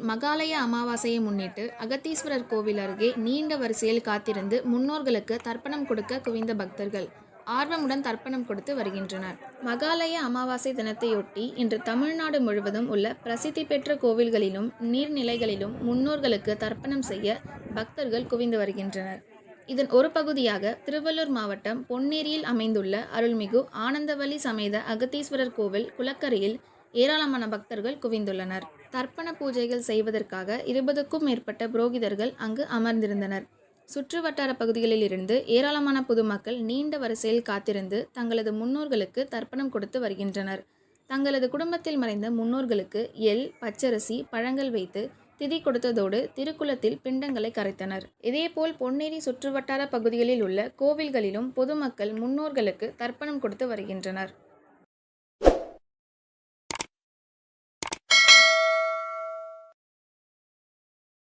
மகாலய அமாவாசையை முன்னிட்டு அகத்தீஸ்வரர் கோவில் அருகே நீண்ட வரிசையில் காத்திருந்து முன்னோர்களுக்கு தர்ப்பணம் கொடுக்க குவிந்த பக்தர்கள் ஆர்வமுடன் தர்ப்பணம் கொடுத்து வருகின்றனர். மகாலய அமாவாசை தினத்தையொட்டி இன்று தமிழ்நாடு முழுவதும் உள்ள பிரசித்தி பெற்ற கோவில்களிலும் நீர்நிலைகளிலும் முன்னோர்களுக்கு தர்ப்பணம் செய்ய பக்தர்கள் குவிந்து வருகின்றனர். இதன் ஒரு பகுதியாக திருவள்ளூர் மாவட்டம் பொன்னேரியில் அமைந்துள்ள அருள்மிகு ஆனந்தவல்லி சமேத அகத்தீஸ்வரர் கோவில் குளக்கரையில் ஏராளமான பக்தர்கள் குவிந்துள்ளனர். தர்ப்பண பூஜைகள் செய்வதற்காக இருபதுக்கும் மேற்பட்ட புரோகிதர்கள் அங்கு அமர்ந்திருந்தனர். சுற்று வட்டார பகுதிகளில் இருந்து ஏராளமான பொதுமக்கள் நீண்ட வரிசையில் காத்திருந்து தங்களது முன்னோர்களுக்கு தர்ப்பணம் கொடுத்து வருகின்றனர். தங்களது குடும்பத்தில் மறைந்த முன்னோர்களுக்கு எள் பச்சரிசி பழங்கள் வைத்து திதி கொடுத்ததோடு திருக்குளத்தில் பிண்டங்களை கரைத்தனர். இதேபோல் பொன்னேரி சுற்றுவட்டார பகுதிகளில் உள்ள கோவில்களிலும் பொதுமக்கள் முன்னோர்களுக்கு தர்ப்பணம் கொடுத்து வருகின்றனர்.